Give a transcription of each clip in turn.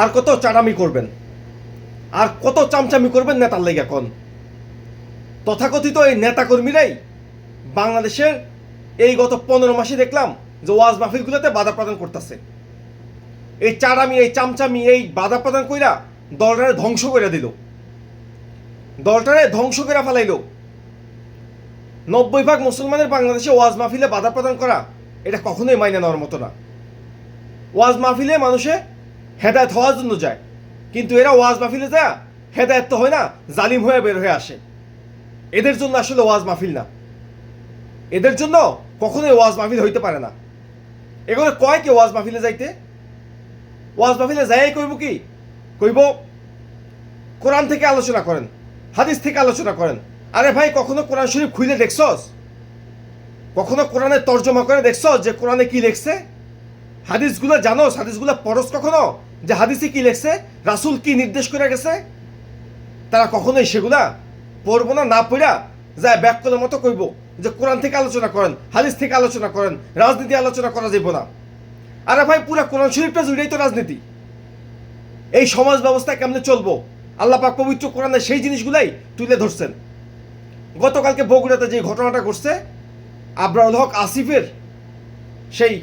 আর কত চাটামি করবেন? আর কত চামচামি করবেন নেতার লেগে এখন? তথাকথিত এই নেতাকর্মীরাই বাংলাদেশের এই গত পনেরো মাসে দেখলাম যে ওয়াজ মাহফিলগুলোতে বাধা প্রদান করতেছে। এই চারামি এই চামচামি, এই বাধা প্রদান কইরা দলটারে ধ্বংস করে দিল। দলটারে ধ্বংস করে ফেলাইল। নব্বই ভাগ মুসলমানের বাংলাদেশে ওয়াজ মাহফিলে বাধা প্রদান করা এটা কখনোই মাইনে নেওয়ার মতো না। ওয়াজ মাহফিলে মানুষে হেদায়ত হওয়ার জন্য যায়। কিন্তু এরা ওয়াজ মাহফিলে যায়, হেদায়ত তো হয় না, জালিম হয়ে বের হয়ে আসে। এদের জন্য আসলে ওয়াজ মাহফিল না। এদের জন্য কখনোই ওয়াজ মাহফিল হইতে পারে না। এগুলো কয় কি ওয়াজ মাহফিলে যাইতে? ওয়াজ মাহফিলে যাই কইব কি? কইব, কোরআন থেকে আলোচনা করেন, হাদিস থেকে আলোচনা করেন। আরে ভাই, কখনো কোরআন শরীফ খুলে দেখছস? কখনো কোরআনের তর্জমা করে দেখছস যে কোরআনে কি লেখছে? হাদিসগুলো জানোস হাদিসগুলো পড়স কখনো? যে হাদিসে কি লেখছে? রাসূল কি নির্দেশ করে গেছে? তারা কখনোই সেগুলা পড়ব না না পড়া যায় ব্যাকরণের মতো কইব। যে কোরআন থেকে আলোচনা করেন, হাদিস থেকে আলোচনা করেন, রাজনীতি আলোচনা করা যাইব না। আরে ভাই, পুরা কোরআন শরীফটা জুড়েই তো রাজনীতি। এই সমাজ ব্যবস্থা কেমনে চলবো? আল্লাহ পাক পবিত্র কোরআনের সেই জিনিসগুলাই তুলে ধরছেন। গতকালকে বগুড়াতে যে ঘটনাটা ঘটছে, আবরাউল হক আসিফের সেই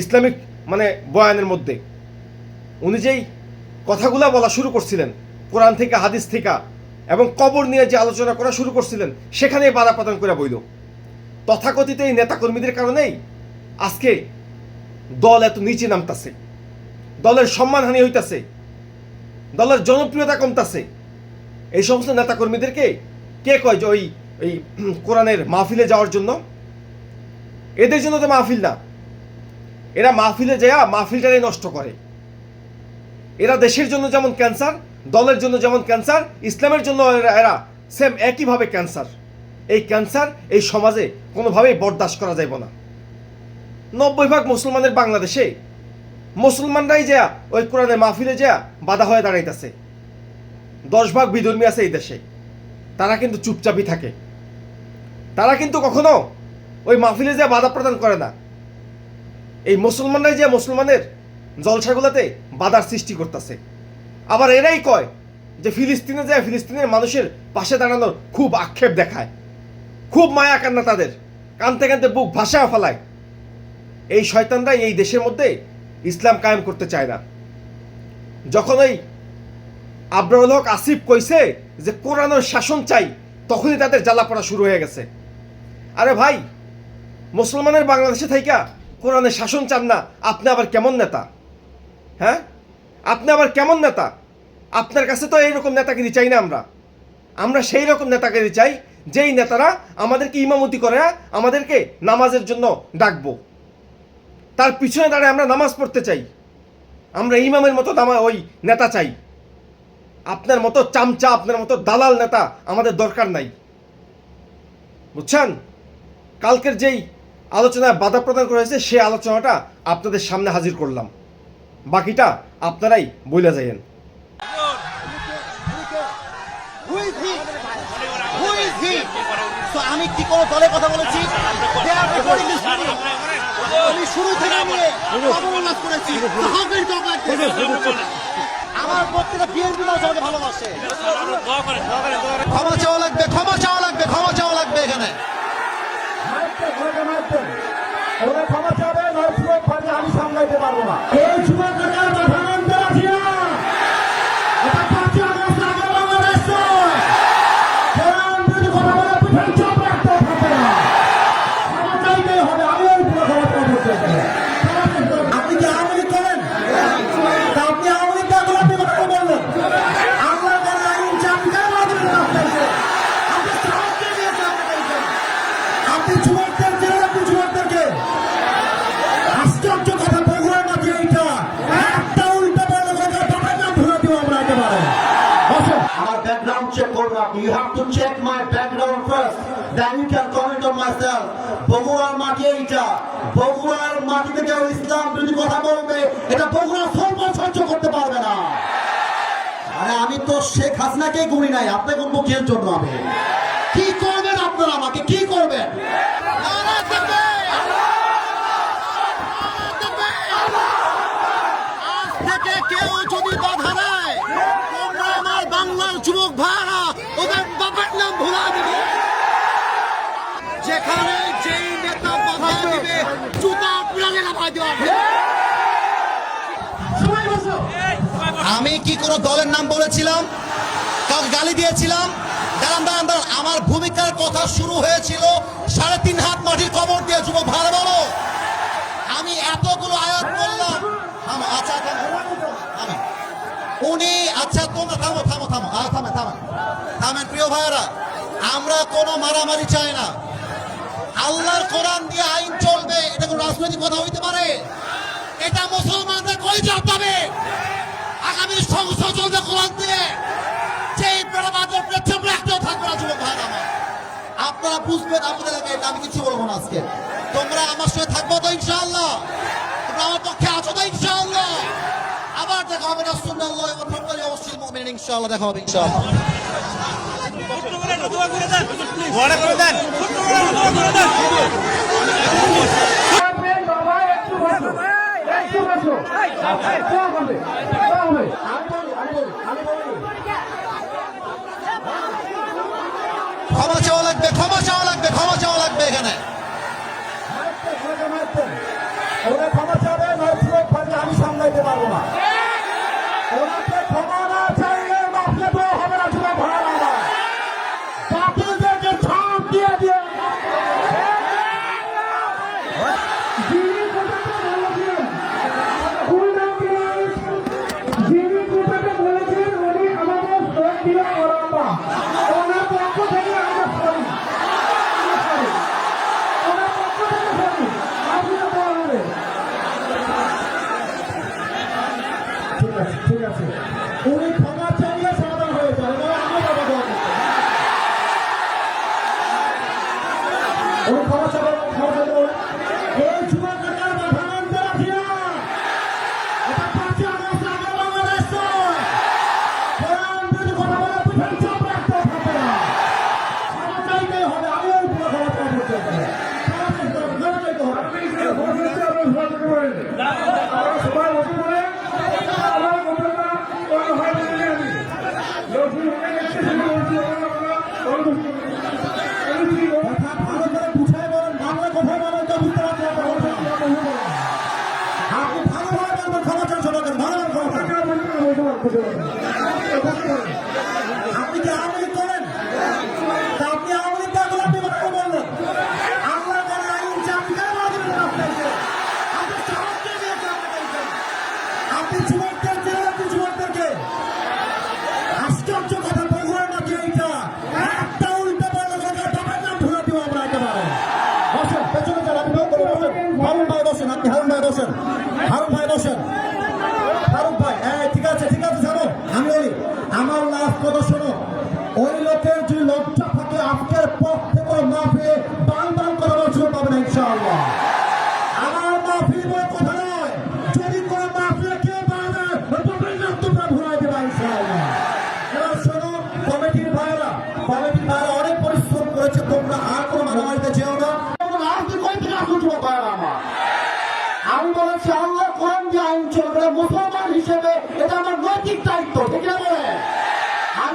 ইসলামিক মানে বয়ানের মধ্যে। উনি যেই কথাগুলা বলা শুরু করছিলেন, কোরআন থেকে, হাদিস থেকে, এবং কবর নিয়ে যে আলোচনা করা শুরু করছিলেন, সেখানেই বাধা প্রদান করে বইল তথাকথিত এই নেতাকর্মীদের কারণেই আজকে দল এত নিচে নামতাছে। দলের সম্মানহানি হইতাছে। দলের জনপ্রিয়তা কমতাছে। এই সমস্ত নেতাকর্মীদেরকে কে কয় যে ওই, এই কোরআনের মাহফিলে যাওয়ার জন্য? এদের জন্য তো মাহফিল না। এরা মাহফিলে যায় মাহফিলটাই নষ্ট করে। এরা দেশের জন্য যেমন ক্যান্সার, দলের জন্য যেমন ক্যান্সার, ইসলামের জন্য এরা সেম একইভাবে ক্যান্সার। এই ক্যান্সার এই সমাজে কোনোভাবেই বরদাস্ত করা যাইব না। নব্বই ভাগ মুসলমানের বাংলাদেশে মুসলমানরাই যা ওই কোরআনের মাহফিলে যা বাধা হয়ে দাঁড়াইতেছে। দশ ভাগ বিধর্মী আছে এই দেশে। তারা কিন্তু চুপচাপই থাকে। তারা কিন্তু কখনো ওই মাহফিলে যা বাধা প্রদান করে না। এই মুসলমানরাই যে মুসলমানের জলসাগুলোতে বাধার সৃষ্টি করতেছে। আবার এরাই কয় যে ফিলিস্তিনে যায়, ফিলিস্তিনের মানুষের পাশে দাঁড়ানোর খুব আক্ষেপ দেখায়। খুব মায়া কান্না তাদের। কানতে কানতে বুক ভাষা ফেলায়। এই শয়তানরাই এই দেশের মধ্যে ইসলাম কায়েম করতে চায় না। যখন ওই আবরাউল হক আসিফ কইছে যে কোরআনের শাসন চাই, তখনই তাদের জ্বালা পড়া শুরু হয়ে গেছে। আরে ভাই, মুসলমানের বাংলাদেশে থাইকা কোরআনের শাসন চান না, আপনি আবার কেমন নেতা? হ্যাঁ? আপনি আবার কেমন নেতা? আপনার কাছে তো এইরকম নেতাগিরি চাই না আমরা। আমরা সেই রকম নেতাগিরি চাই, যেই নেতারা আমাদেরকে ইমামতি করে, আমাদেরকে নামাজের জন্য ডাকবো। তার পিছনে দাঁড়ায় আমরা নামাজ পড়তে চাই। আমরা ইমামের মতো নামা ওই নেতা চাই। আপনার মতো চামচা, আপনার মতো দালাল নেতা আমাদের দরকার নাই। বুঝছেন? কালকের যেই আলোচনায় বাধা প্রদান করা হয়েছে সেই আলোচনাটা আপনাদের সামনে হাজির করলাম। বাকিটা আপনারাই বইলে যাইয়েন। আমি কি দলের কথা বলেছি. আমি শুরু থেকে করেছি? আমার বিএনপি ভালোবাসে। ক্ষমা চাওয়া লাগবে, ক্ষমা চাওয়া লাগবে, ক্ষমা চাওয়া লাগবে এখানে। ওরা ক্ষমা চাবে নয় আমি সামলাইতে পারব না। এই যুবক মাথা আপনি যুবকদের বগুড়ার মাঝে এইটা। একটা উল্টা বললে কথা বিরোধী কথা বলবে, এটা বগুড়া সহ্য করতে পারবে না। আরে, আমি তো শেখ হাসিনাকে গুনি নাই আপনি কোন মুখের জন্য আমি? কি আপনারা আমাকে কি করবেন? কেউ যদি বাধা দেয় তোমরা আমার বাংলার যুবক ভাড়া ওদের বাপের নাম ভুলা দিবে যেখানে যেই নেতা বাধা দিবে জুতা পুরানে নামাই দেওয়া আমি কি কোনো দলের নাম বলেছিলাম? কাউকে গালি দিয়েছিলাম? দাঁড়ান দাঁড়ান দাঁড়ান। আমার ভূমিকার কথা শুরু হয়েছিল সাড়ে তিন হাত মাটির কবর দিয়ে যুবক ভালো বলো। আমি এতগুলো আয়াত থামো, আচ্ছা। উনি আচ্ছা তোমরা থামো থামো থামো। আ, থামে থামে। থামেন প্রিয় ভাইয়েরা। আমরা কোনো মারামারি চাই না। আল্লাহর কোরআন দিয়ে আইন চলবে এটা কোনো রাজনৈতিক কথা হইতে পারে? এটা মুসলমানদের কলিজার পাবে আগামী সংসদ চলবে কোরআন দিয়ে। আপনারা বুঝবেন আপনাদের এটা আমি কিছু বলব না আজকে তোমরা আমার সঙ্গে থাকব তো ইনশাআল্লাহ তোমরা আমার পক্ষে আছো তো ইনশাআল্লাহ আবার দেখা হবে না সুন্নাল্লাহ ওয়া তাআলা অবশ্যই মুমিন ইনশাআল্লাহ দেখা হবে ইনশাআল্লাহ ওয়াদা করে দেন থাকবেন বাবা একটু বসো একটু বসো দেওয়া হবে দেওয়া হবে আমি বলি আমি বলি আমি বলি ক্ষমা চাওয়া লাগবে ক্ষমা চাওয়া লাগবে ক্ষমা চাওয়া লাগবে এখানে মারতেন, ওনাকে মারতেন। ওরা ক্ষমা চাবে নরসিংহ ফাঁড়ি আমি সামলাইতে পারব না ওনাকে ক্ষমা না চাইলে বাপকে তো হবে না যুবক ভাড়া আমার বাপুদেরকে ছাপ দিয়ে দিয়ে যিনি কথাটা বলেছেন, উনি নাকি যিনি কথাটা বলেছেন, উনি আমাদের ভোট দিয়ে ওরাম্বা। ওনার পক্ষ থেকে আমরা sorry। আমরা sorry। ওনার পক্ষ থেকে sorry। আপনিও দেওয়া হবে। ঠিক আছে ঠিক আছে উনি ক্ষমা চাইলে সমাধান হয়ে যাবে এবার আমরা বাবা দোয়া করতে উনি ক্ষমা চাইবে ক্ষমা চাইতে বলে এই যুবক নেতার মাথা মানতে রাখি না এটা পাঁচই আগস্ট আগে বাংলাদেশ নয়। কোরআন বিরোধী কথা বলে পিছনে চাপ রাখতে থাকবে না ক্ষমা চাইতেই হবে আমিও এই পুরো ক্ষমা চাইতে হবে ক্ষমা চাইতে হবে ক্ষমা চাইতে হবে আমরা সবাই বসে পড়ে আমার ঘটনা কোন হয় না আমি লক্ষ্মী হয়ে গেছে সেটা বলছি আমরা কথা ভালো করে বুঝাই বলেন বাংলা কথা বলেন তো বুঝতে পারছি না আপনি ভালোভাবে বলবেন ক্ষমা চান সবাইকে ভালো ক্ষমা আপনি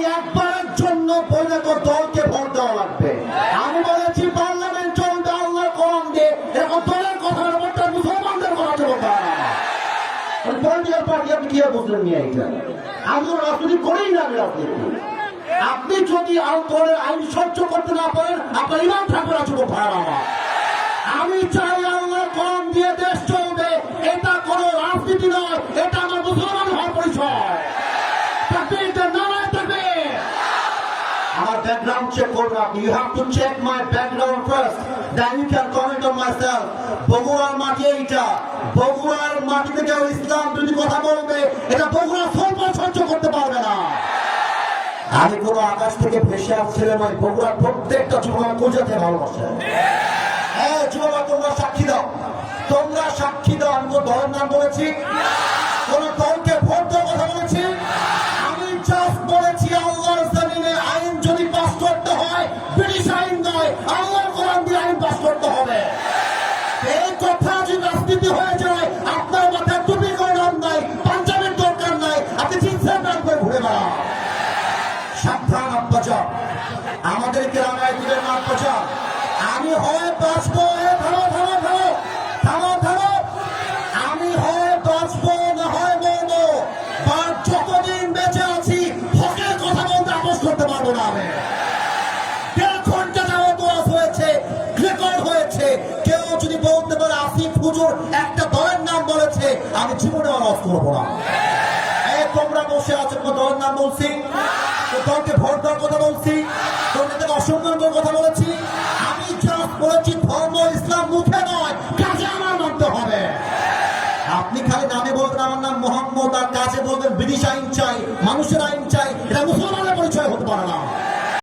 আমি একবারের জন্য পরিণত দলকে ভোট দেওয়া লাগবে। আমি বলেছি, পার্লামেন্ট চলবে আল্লাহ কোরআন দিয়ে এরকম দলের কথা বলতে মুসলমানদের কথা চলবে পলিটিক্যাল পার্টি, আপনি কি বুঝলেন নিয়ে এইটা? আমি রাজনীতি করেই না আমি আপনি। যদি আলকোহলের আইন সহ্য করতে না পারেন, আপনার ইমান না যুবক ভাইয়ের আপনি you have to check my background first then you can comment on my self বগুড়ার মাটি এইটা। বগুড়ার মাটিতে কেউ ইসলাম যদি কথা বলবে। এটা বগুড়া সর্ব সহ্য করতে পারবে না। আমি কোনো আকাশ থেকে ভেসে আসছিলাম, ওই বগুড়ার প্রত্যেকটা যুবক পূজাতে ভালোবাসে। হ্যাঁ যুবক, তোমরা সাক্ষী দাও। তোমরা সাক্ষী দাও, আমি তো দলের নাম বলেছি? কোন দলকে ভোট আল্লাহর কোরআন দিয়ে আইন পাস করতে হবে। এই কথা যদি রাজনীতি হয়ে হুজুর একটা দলের নাম বলেছে, আমি জীবনে ওয়াজ করব না। তোমরা বসে আছো কোন দলের নাম বলছি? দলকে ভোট দেওয়ার কথা বলছি নেতাকে অসম্মান করার কথা বলেছি। আমি জাস্ট বলেছি, ধর্ম ইসলাম মুখে নয়, কাজে আমার মানতে হবে। আপনি খালি নামে বলবেন, আমার নাম মোহাম্মদ, আর কাজে বলবেন, ব্রিটিশ আইন চাই, মানুষের আইন